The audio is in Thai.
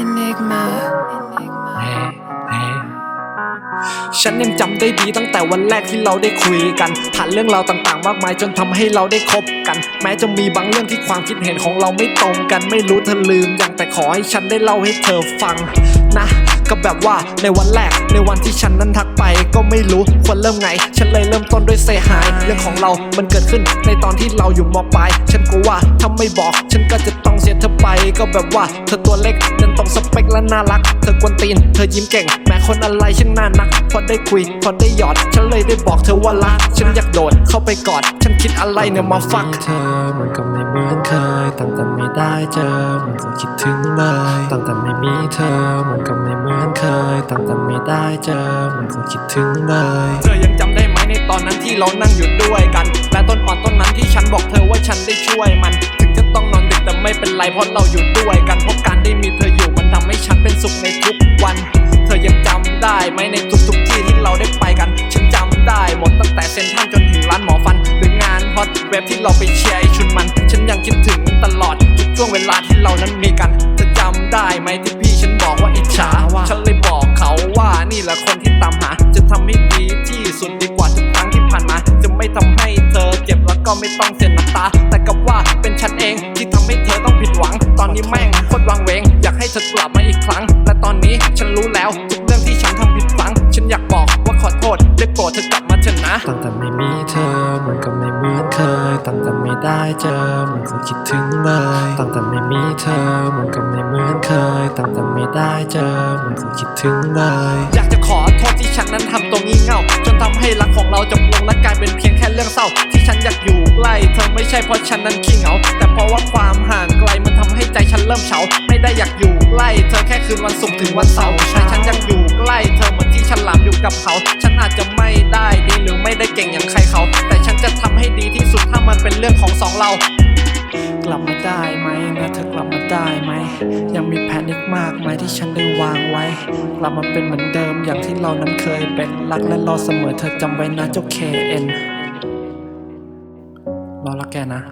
Enigma ฉันยังจำได้ดีตั้งแต่วันแรกที่เราได้คุยกัน ผ่านเรื่องราวต่างๆ มากมายจนทำให้เราได้คบกัน แม้จะมีบางเรื่องที่ความคิดเห็นของเราไม่ตรงกัน ไม่รู้เธอลืมยังแต่ขอให้ฉันได้เล่าให้เธอฟังนะก็แบบว่าในวันแรกในวันที่ฉันนั้นทักไปก็ไม่รู้ควรเริ่มไง ฉันเลยเริ่มต้นด้วยเซฮายเรื่องของเรา มันเกิดขึ้นในตอนที่เราอยู่มปลาย ฉันก็ว่าถ้าไม่บอก ฉันก็จะต้อง เสียเธอไปก็แบบว่า เธอตัวเล็กจนตรงสเปคและน่ารัก เธอกวนตีน เธอยิ้มเก่ง แม้คนอะไรช่างน่านัก พอได้คุย พอได้หยอด ฉันเลยได้บอกเธอว่ารัก ฉันอยากโดดเข้าไปกอด ฉันคิดอะไรเนี่ยมาฟักเธอมันก็ไม่เหมือนเคยตั้งแต่ไม่ได้เจอมันก็คิดถึงเลยตั้งแต่ไม่มีเธอมันก็ไม่เหมือนเคยตั้งแต่ไม่ได้เจอมันก็คิดถึงเลยเธอยังจำได้ไหมในตอนนั้นที่เรานั่งอยู่ด้วยกัน และต้นอ่อนต้นนั้นที่ฉันบอกเธอว่าฉันได้ช่วยมัน ไม่เป็นไรเพราะเราอยู่ด้วยกันเพราะการได้มีเธออยู่มันทำให้ฉันเป็นสุขในทุกวัน เธอยังจำได้ไหมในทุกๆที่ที่เราได้ไปกัน ฉันจำได้หมดตั้งแต่เซ็นทรัลจนถึงร้านหมอฟัน หรืองานฮอตเว็บที่เราไปเชียร์ไอชุนมัน ฉันยังคิดถึงมันตลอดทุกช่วงเวลาที่เรานั้นมีกันเธอจำได้ไหมที่พี่ฉันบอกว่าอิจฉาฉันเลยบอกเขาว่านี่แหละคนที่ตามหา จะทำให้ดีที่สุดดีกว่าทุกครั้งที่ผ่านมา จะไม่ทำให้เธอเจ็บแล้วก็ไม่ต้อง ได้โปรดเธอกลับมาเถอะนะตั้งแต่ไม่มีเธอมันก็ไม่เหมือนเคยตั้งแต่ไม่ได้เจอมันก็คิดถึงเลยตั้งแต่ไม่มีเธอมันก็ไม่เหมือนเคยตั้งแต่ไม่ได้เจอมันก็คิดถึงเลยอยากจะขอโทษที่ฉันนั้นทำตัวงี่เง่าจนทำให้รักของเราจบลงและกลายเป็นเพียงแค่เรื่องเศร้า ที่ฉันอยากอยู่ใกล้เธอไม่ใช่เพราะฉันนั้นขี้เหงา แต่เพราะว่าความห่างไกลมันทำให้ใจฉันเริ่มเฉาไม่ได้อยากอยู่ใกล้เธอแค่คืนวันศุกร์ถึงวันเสาร์แต่ฉันยังอยู่ใกล้เธอ ฉันหลามอยู่กับเขา ฉันอาจจะไม่ได้ดีหรือไม่ได้เก่งอย่างใครเขา แต่ฉันจะทำให้ดีที่สุดถ้ามันเป็นเรื่องของสองเรา กลับมาได้ไหมนะเธอกลับมาได้ไหม ยังมีแผนอีกมากมายที่ฉันได้วางไว้ กลับมาเป็นเหมือนเดิมอย่างที่เรานั้นเคยเป็นรักและรอเสมอเธอจำไว้นะเจ้า KN รอรักแกนะ